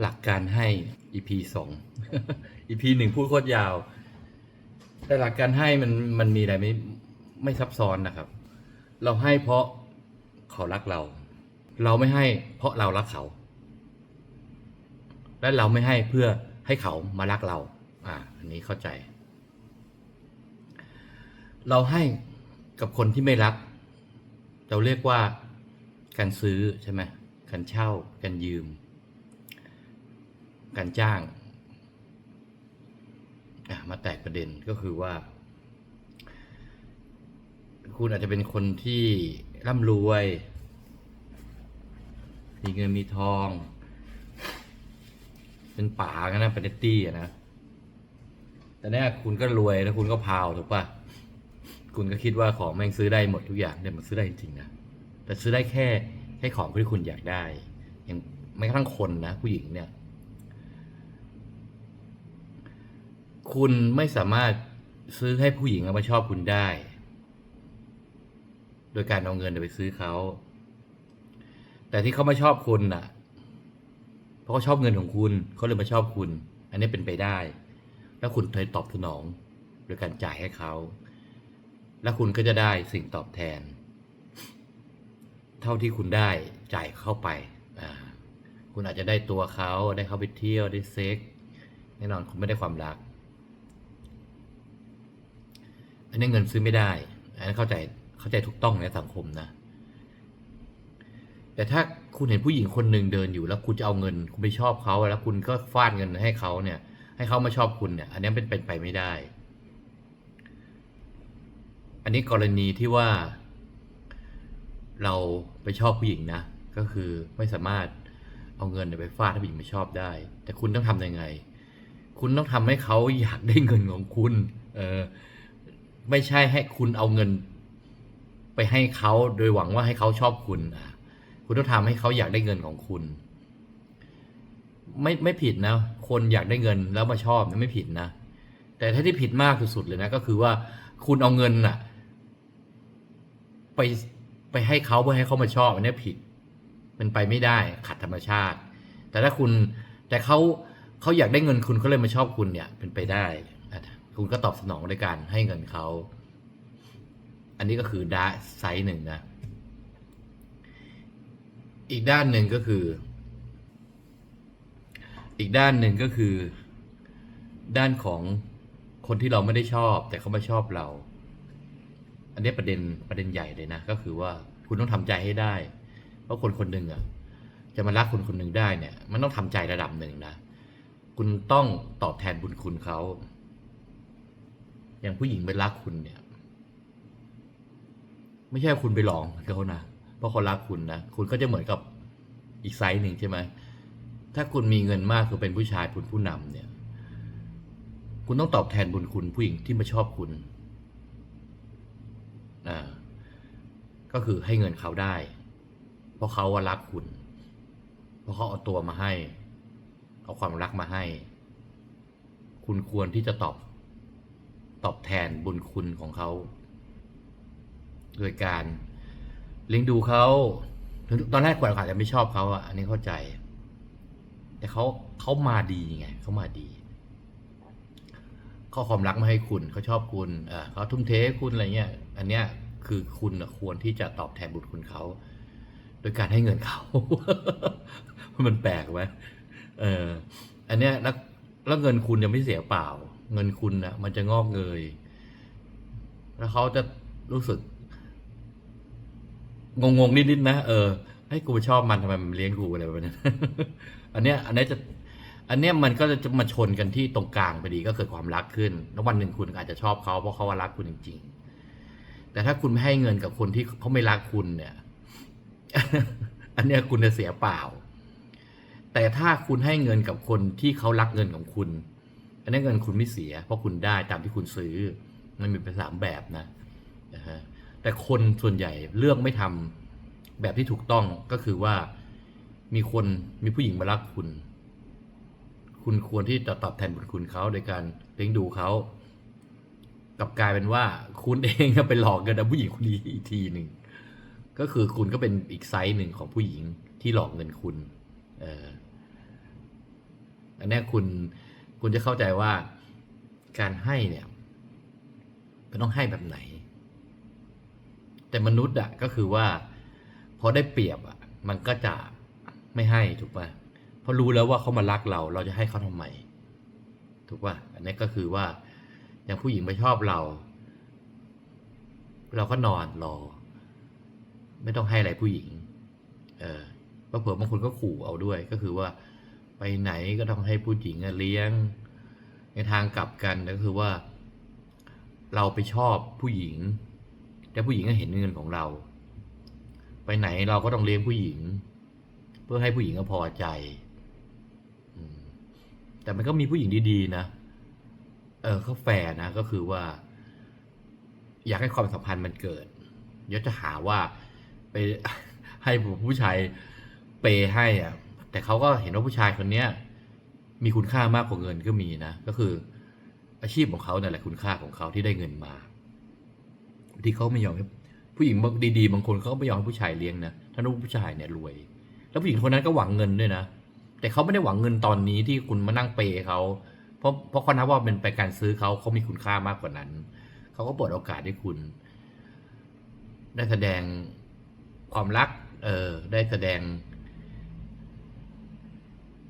หลักการให้ EP สอง EP หนึ่งพูดโคตรยาว แต่หลักการให้มันมันมีอะไรไม่ไม่ซับซ้อนนะครับ เราให้เพราะเขารักเรา เราไม่ให้เพราะเรารักเขา และเราไม่ให้เพื่อให้เขามารักเรา อ่า อันนี้เข้าใจ เราให้กับคนที่ไม่รัก เราเรียกว่าการซื้อใช่ไหมการเช่า การยืม การจ้างมาแตกประเด็นก็คือว่า คุณอาจจะเป็นคนที่ร่ำรวย มีเงินมีทอง เป็นป่ากันนะเป็นเนตตี้อะนะแต่เนี่ยคุณก็รวยแล้วคุณก็พาวถูกปะคุณก็คิดว่าของแม่งซื้อได้หมดทุกอย่างเนี่ยมันซื้อได้จริงๆนะแต่ซื้อได้แค่แค่ของที่คุณอยากได้ อย่างไม่กระทั่งคนนะผู้หญิงเนี่ย คุณไม่สามารถซื้อให้ผู้หญิงเอามาชอบคุณได้ โดยการเอาเงินไปซื้อเขา แต่ที่เขามาชอบคุณน่ะ เพราะเขาชอบเงินของคุณเขาเลยมาชอบคุณ อันนี้เป็นไปได้ แล้วคุณเคยตอบสนอง โดยการจ่ายให้เขา แล้วคุณก็จะได้สิ่งตอบแทน เท่าที่คุณได้จ่ายเข้าไป คุณอาจจะได้ตัวเขาได้เขาไปเที่ยวได้เซ็กแน่นอนคุณไม่ได้ความรัก อันนี้เงินซื้อไม่ได้ อันนี้นเข้าใจเข้าใจถูกต้องในสังคมนะ แต่ถ้าคุณเห็นผู้หญิงคนหนึ่งเดินอยู่แล้วคุณจะเอาเงิน คุณไปชอบเขาแล้วคุณก็ฟาดเงินให้เขาเนี่ย ให้เขามาชอบคุณเนี่ย อันนี้เป็นเป็นไปไม่ได้ อันนี้กรณีที่ว่า เราไปชอบผู้หญิงนะ ก็คือไม่สามารถเอาเงินไปฟาดให้ผู้หญิงไม่ชอบได้ แต่คุณต้องทำยังไง คุณต้องทำให้เขาอยากได้เงินของคุณ เออ ไม่ใช่ให้คุณเอาเงิน ไปให้เขาโดยหวังว่าให้เขาชอบคุณอะคุณต้องทำให้เขาอยากได้เงินของคุณ ไม่ไม่ผิดนะ คนอยากได้เงินแล้วมาชอบไม่ผิดนะ แต่ถ้าที่ผิดมากสุดๆเลยนะ ก็คือว่าคุณเอาเงินน่ะ ไปไปให้เขาเพื่อให้เขามาชอบอันนี้ผิด มันไปไม่ได้ขัดธรรมชาติ แต่ถ้าคุณแต่เขาเขาอยากได้เงินคุณเขาเลยมาชอบคุณเนี่ยเป็นไปได้ คุณก็ตอบสนองด้วยการให้เงินเขา อันนี้ก็คือด้านไซส์หนึ่งนะ อีกด้านหนึ่งก็คือ อีกด้านหนึ่งก็คือ ด้านของคนที่เราไม่ได้ชอบ แต่เขามาชอบเรา อันนี้ประเด็นประเด็นใหญ่เลยนะ ก็คือว่าคุณต้องทำใจให้ได้ เพราะคนคนหนึ่งอะ จะมารักคนคนหนึ่งได้เนี่ย มันต้องทำใจระดับหนึ่งนะ คุณต้องตอบแทนบุญคุณเขา อย่างผู้หญิงไปรักคุณเนี่ย ไม่ใช่คุณไปหลองเขานะเพราะเขารักคุณนะคุณก็จะเหมือนกับอีกไซส์หนึ่งใช่ไหมถ้าคุณมีเงินมากคือเป็นผู้ชายคุณผู้นำเนี่ย คุณต้องตอบแทนบุญคุณผู้หญิงที่มาชอบคุณอ่าก็คือให้เงินเขาได้ เพราะเขาว่ารักคุณ เพราะเขาเอาตัวมาให้ เอาความรักมาให้ คุณควรที่จะตอบ ตอบแทนบุญคุณของเขา โดยการเลี้ยงดูเขาตอนแรกกว่าอาจจะไม่ชอบเขาอะอันนี้เข้าใจ แต่เขาเขามาดีไงเขามาดีเขาความรักมาให้คุณเขาชอบคุณเขาทุ่มเทคุณอะไรเงี้ย อันเนี้ยคือคุณควรที่จะตอบแทนบุญคุณเขาโดยการให้เงินเขา มันแปลกไหมเออ อันเนี้ยแล้วแล้วเงินคุณยังไม่เสียเปล่า เงินคุณน่ะ มันจะงอกเงย แล้วเขาจะรู้สึก งงๆนิดๆนะเออให้กูชอบมันทำไมมันเลี้ยงกูอะไรแบบนี้นอันเนี้ย อันเนี้ยจะ อันเนี้ยมันก็จะมาชนกันที่ตรงกลางพอดีก็เกิดความรักขึ้น แล้ววันหนึ่งคุณอาจจะชอบเขาเพราะเขาว่ารักคุณจริง ๆ แต่ถ้าคุณไม่ให้เงินกับคนที่เขาไม่รักคุณเนี่ย อันเนี้ยคุณจะเสียเปล่า แต่ถ้าคุณให้เงินกับคนที่เขารักเงินของคุณ อันนี้เงินคุณไม่เสีย เพราะคุณได้ตามที่คุณซื้อ มันมีเป็นสามแบบนะนะฮะแต่คนส่วนใหญ่เลือกไม่ทำแบบที่ถูกต้องก็คือว่ามีคนมีผู้หญิงมารักคุณ คุณควรที่จะตอบแทนบุญคุณเขาโดยการเลี้ยงดูเขากลับกลายเป็นว่าคุณเองก็ไปหลอกเงินผู้หญิงคนนี้อีกทีหนึ่งก็คือคุณก็เป็นอีกไซส์หนึ่งของผู้หญิงที่หลอกเงินคุณ เอออันนี้คุณ คุณจะเข้าใจว่าการให้เนี่ยมันต้องให้แบบไหน แต่มนุษย์อะก็คือว่าพอได้เปรียบอะมันก็จะไม่ให้ถูกป่ะเพราะรู้แล้วว่าเขามารักเรา เราจะให้เขาทำไมถูกป่ะอันนี้ก็คือว่าอย่างผู้หญิงไม่ชอบเรา เราก็นอนรอ ไม่ต้องให้อะไรผู้หญิง เออเพราะเผื่อบางคนก็ขู่เอาด้วยก็คือว่า ไปไหนก็ต้องให้ผู้หญิงเลี้ยง ในทางกลับกันก็คือว่า เราไปชอบผู้หญิง แต่ผู้หญิงก็เห็นเงินของเรา ไปไหนเราก็ต้องเลี้ยงผู้หญิง เพื่อให้ผู้หญิงก็พอใจแต่มันก็มีผู้หญิงดีๆนะ เออเขาแฟร์นะก็คือว่า อยากให้ความสัมพันธ์มันเกิดเดี๋ยวจะหาว่าไปให้ผู้ชายเปย์ให้อะ แต่เขาก็เห็นว่าผู้ชายคนเนี้ยมีคุณค่ามากกว่าเงินก็มีนะ ก็คือ อาชีพของเขาเนี่ยแหละคุณค่าของเขาที่ได้เงินมา ที่เขาไม่ยอมให้ผู้หญิงบางดีๆบางคนเขาไม่ยอมให้ผู้ชายเลี้ยงนะถ้ารู้ผู้ชายเนี่ยรวย แล้วผู้หญิงคนนั้นก็หวังเงินด้วยนะแต่เขาไม่ได้หวังเงินตอนนี้ที่คุณมานั่งเปย์เขา เพราะเพราะเขานับว่าเป็นไปการซื้อเขาเขามีคุณค่ามากกว่านั้น เขาก็เปิดโอกาสให้คุณ ได้แสดงความรัก เออได้แสดง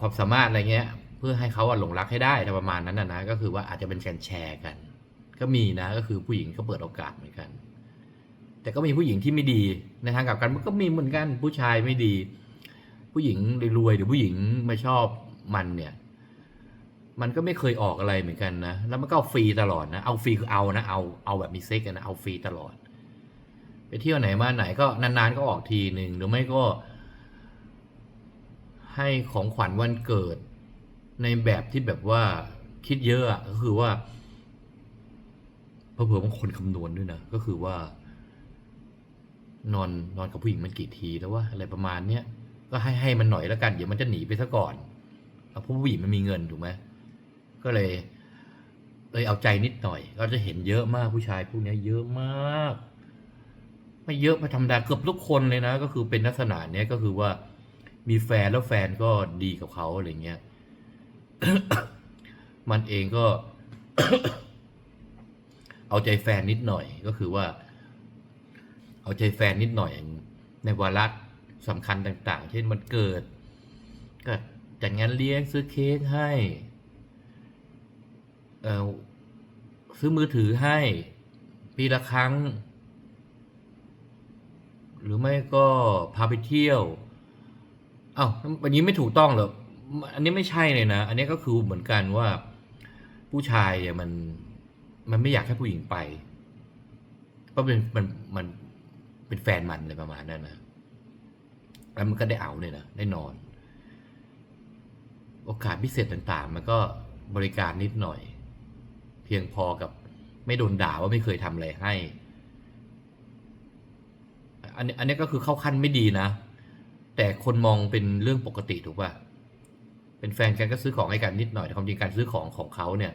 ความสามารถอะไรเงี้ย เพื่อให้เขาอะหลงรักให้ได้ประมาณนั้นนะนะก็คือว่าอาจจะเป็นการแชร์กัน ก็มีนะก็คือผู้หญิงก็เปิดโอกาสเหมือนกัน แต่ก็มีผู้หญิงที่ไม่ดีในทางกลับกันมันก็มีเหมือนกันผู้ชายไม่ดี ผู้หญิงรวยหรือผู้หญิงไม่ชอบมันเนี่ย มันก็ไม่เคยออกอะไรเหมือนกันนะแล้วมันก็เอาฟรีตลอดนะเอาฟรีคือเอานะเอาเอาแบบมีเซ็กกันนะเอาฟรีตลอด ไปเที่ยวไหนมาไหนก็นานๆก็ออกทีหนึ่งหรือไม่ก็ ให้ของขวัญวันเกิด ในแบบที่แบบว่าคิดเยอะก็คือว่าเผื่อบางคนคำนวณด้วยนะก็คือว่า นอนนอนกับผู้หญิงมันกี่ทีแล้วว่าอะไรประมาณเนี้ยก็ให้ให้มันหน่อยแล้วกันเดี๋ยวมันจะหนีไปซะก่อนเพราะผู้หญิงมันมีเงินถูกไหมก็เลยเลยเอาใจนิดหน่อย ก็จะเห็นเยอะมากผู้ชายพวกนี้เยอะมาก ไม่เยอะไปธรรมดาเกือบทุกคนเลยนะ ก็คือเป็นลักษณะเนี้ยก็คือว่า มีแฟนแล้วแฟนก็ดีกับเขาอะไรเงี้ย มันเองก็ เอาใจแฟนนิดหน่อยก็คือว่า เอาใจแฟนนิดหน่อยในวาระสำคัญต่าง ๆ เช่นมันเกิด ก็จัดงานเลี้ยงซื้อเค้กให้เออซื้อมือถือให้ปีละครั้ง หรือไม่ก็พาไปเที่ยว อ้าวอันนี้ไม่ถูกต้องหรออันนี้ไม่ใช่เลยนะ อันนี้ก็คือเหมือนกันว่า ผู้ชายเนี่ยมันมันไม่อยากให้ผู้หญิงไป เพราะเป็นมันมันเป็นแฟนมันเลยประมาณนั้นนะแล้วมันก็ได้เอาเนี่ยนะได้นอน โอกาสพิเศษต่างๆ มันก็บริการนิดหน่อย เพียงพอกับไม่โดนด่าว่าไม่เคยทำอะไรให้ อันนี้อันนี้ก็คือเข้าขั้นไม่ดีนะ แต่คนมองเป็นเรื่องปกติถูกป่ะ เป็นแฟนกันก็ซื้อของให้กันนิดหน่อยแต่ความจริงการซื้อของของเขาเนี่ย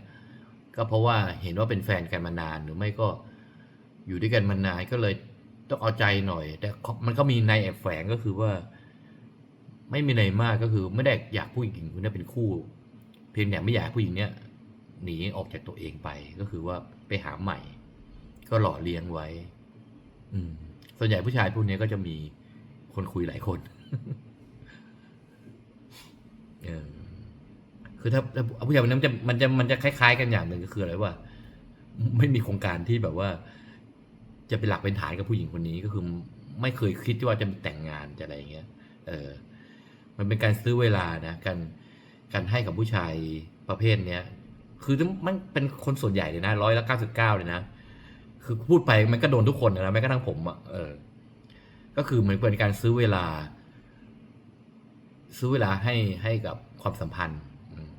ก็เพราะว่าเห็นว่าเป็นแฟนกันมานานหรือไม่ก็อยู่ด้วยกันมานานก็เลยต้องเอาใจหน่อย แต่มันก็มีในแอบแฝงก็คือว่า ไม่มีอะไรมากก็คือไม่ได้อยากผู้หญิงคนนี้เป็นคู่ เพียงแต่ไม่อยากผู้หญิงเนี้ยหนีออกจากตัวเองไปก็คือว่าไปหาใหม่ ก็หล่อเลี้ยงไว้ อืมส่วนใหญ่ผู้ชายพวกนี้ก็จะมีคนคุยหลายคน คือถ้าถ้าผู้ชายคนนั้นมันจะมันจะมันจะคล้าย ๆ กันอย่างหนึ่งก็คืออะไรว่า ไม่มีโครงการที่แบบว่า จะเป็นหลักเป็นฐานกับผู้หญิงคนนี้ก็คือ ไม่เคยคิดว่าจะแต่งงานจะอะไรอย่างเงี้ย เออ มันเป็นการซื้อเวลานะการการให้กับผู้ชายประเภทเนี้ยคือมันเป็นคนส่วนใหญ่เลยนะร้อยละเก้าสิบเก้าเลยนะคือพูดไปมันก็โดนทุกคนนะแม้กระทั่งผมอะเออ ก็คือเหมือนเป็นการซื้อเวลา ซื้อเวลาให้ให้กับความสัมพันธ์อืม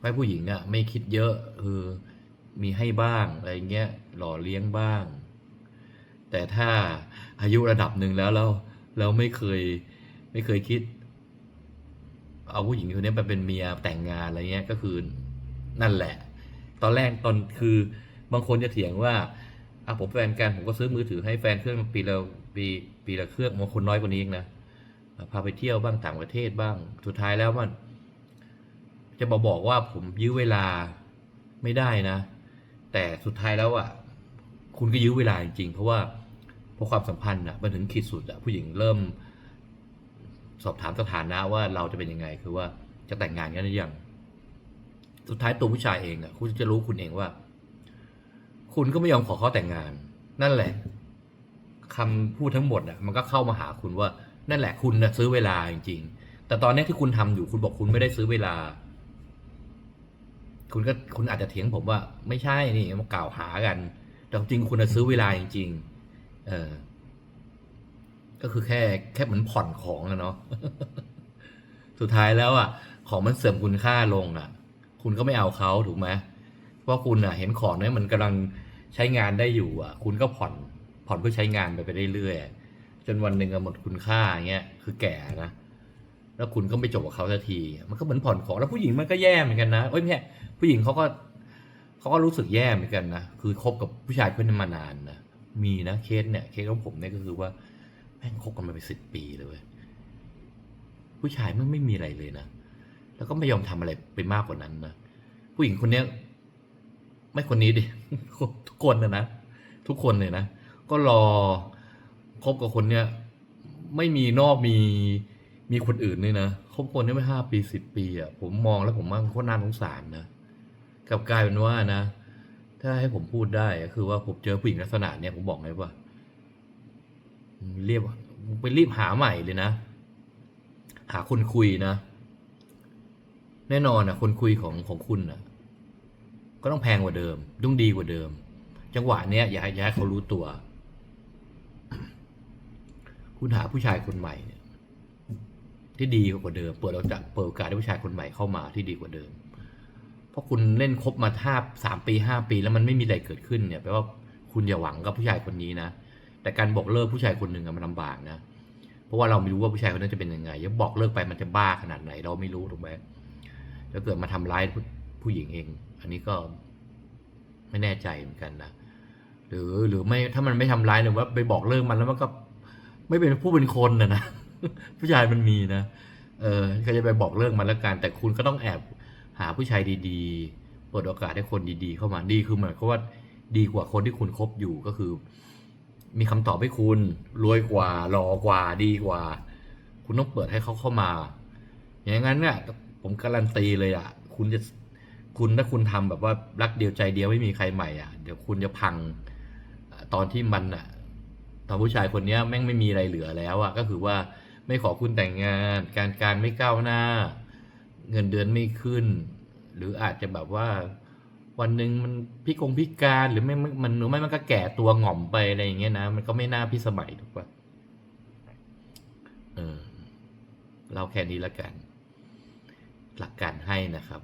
ให้ผู้หญิงเนี่ยไม่คิดเยอะคือมีให้บ้างอะไรเงี้ยหล่อเลี้ยงบ้าง แต่ถ้าอายุระดับหนึ่งแล้วแล้วแล้วไม่เคยไม่เคยคิด เอาผู้หญิงคนนี้ไปเป็นเมียแต่งงานอะไรเงี้ยก็คือนั่นแหละ ตอนแรกตอนคือบางคนจะเถียงว่าอะผมแฟนกันผมก็ซื้อมือถือให้แฟนเครื่องปีละปีปีละเครื่องบางคนน้อยกว่านี้เองนะ พาไปเที่ยวบ้างต่างประเทศบ้าง สุดท้ายแล้วมัน จะมาบอกว่าผมยื้อเวลาไม่ได้นะ แต่สุดท้ายแล้วอะ คุณก็ยื้อเวลาจริงๆ เพราะว่าพอความสัมพันธ์อะมันถึงขีดสุดอะผู้หญิงเริ่ม สอบถามสถานะว่าเราจะเป็นยังไง คือว่าจะแต่งงานกันหรือยัง สุดท้ายตัวผู้ชายเองอะ คุณจะรู้คุณเองว่า คุณก็ไม่ยอมขอเขาแต่งงาน นั่นแหละคำพูดทั้งหมดอะ มันก็เข้ามาหาคุณว่า นั่นแหละคุณนะซื้อเวลาจริงๆ แต่ตอนนี้ที่คุณทำอยู่คุณบอกคุณไม่ได้ซื้อเวลา คุณก็คุณอาจจะเถียงผมว่า ไม่ใช่นี่มากล่าวหากัน แต่จริงคุณน่ะซื้อเวลาจริง ๆ เออ ก็คือแค่แค่เหมือนผ่อนของอะเนาะสุดท้ายแล้วอะ ของมันเสื่อมคุณค่าลงอะ คุณก็ไม่เอาเขาถูกไหมเพราะคุณอะ เห็นของเนี่ยมันกำลังใช้งานได้อยู่ อะ คุณก็ผ่อนผ่อนเพื่อใช้งานไปไปเรื่อยๆ จนวันหนึ่งอะหมดคุณค่าอย่างเงี้ยคือแก่นะแล้วคุณก็ไม่จบกับเขาสักที มันก็เหมือนผ่อนของแล้วผู้หญิงมันก็แย่เหมือนกันนะเอ้ยไม่ใช่ผู้หญิงเขาก็เขาก็รู้สึกแย่เหมือนกันนะคือคบกับผู้ชายคนนั้นมานานนะมีนะเคสเนี่ยเคสของผมเนี่ยก็คือว่าแม่งคบกันมาเป็นสิบปีเลยเว้ยผู้ชายมันไม่มีอะไรเลยนะแล้วก็ไม่ยอมทำอะไรไปมากกว่านั้นนะผู้หญิงคนเนี้ยไม่คนนี้ดิทุกคนนะนะทุกคนเลยนะก็รอ คบกับคนเนี้ยไม่มีนอกมีมีคนอื่นเลยนะคบคนนี้ไม่ห้าปีสิบปีอะผมมองแล้วผมว่าโคตรน่าสงสารนะกลับกลายเป็นว่านะ ถ้าให้ผมพูดได้ก็คือว่าผมเจอผู้หญิงลักษณะเนี้ยผมบอกเลยว่าเรียบไปรีบหาใหม่เลยนะ หาคนคุยนะ แน่นอนนะคนคุยของของคุณนะก็ต้องแพงกว่าเดิมต้องดีกว่าเดิม จังหวะเนี้ยอย่าให้อย่าให้เขารู้ตัว คุณหาผู้ชายคนใหม่เนี่ยที่ดีกว่าเดิม เปิดโอกาสเปิดโอกาสให้ผู้ชายคนใหม่เข้ามาที่ดีกว่าเดิม เพราะคุณเล่นคบมาห้าสามปีห้าปี แล้วมันไม่มีอะไรเกิดขึ้นเนี่ยแปลว่าคุณอย่าหวังกับผู้ชายคนนี้นะ แต่การบอกเลิกผู้ชายคนหนึ่งมันลำบากนะ เพราะว่าเราไม่รู้ว่าผู้ชายคนนั้นจะเป็นยังไงยังบอกเลิกไปมันจะบ้าขนาดไหน เราไม่รู้ถูกไหมแล้วเกิดมาทำร้ายผู้ผู้หญิงเอง อันนี้ก็ไม่แน่ใจเหมือนกันนะหรือหรือไม่ถ้ามันไม่ทำร้ายหรือว่าไปบอกเลิกมันแล้วมันก็ ไม่เป็นผู้เป็นคนนะนะผู้ชายมันมีนะเออก็จะไปบอกเลิกมันแล้วกันแต่คุณก็ต้องแอบหาผู้ชายดีๆเปิดโอกาสให้คนดีๆ เข้ามาดีคือหมายความว่าดีกว่าคนที่คุณคบอยู่ก็คือ มีคำตอบให้คุณรวยกว่าหล่อกว่าดีกว่า คุณต้องเปิดให้เขาเข้ามา อย่างนั้นเนี่ยผมการันตีเลยอะ คุณจะคุณถ้าคุณทำแบบว่ารักเดียวใจเดียวไม่มีใครใหม่อะ เดี๋ยวคุณจะพังตอนที่มันอะ ตอนผู้ชายคนนี้แม่งไม่มีอะไรเหลือแล้วอะก็คือว่าไม่ขอคุณแต่งงาน การการไม่ก้าวหน้า เงินเดือนไม่ขึ้น หรืออาจจะแบบว่าวันหนึ่งมันพิกงพิการหรือไม่มันหรือไม่มันก็แก่ตัวหง่อมไปอะไรอย่างเงี้ยนะ มันก็ไม่น่าพิสมัยถูกปะเออเราแค่นี้ละกัน หลักการให้นะครับ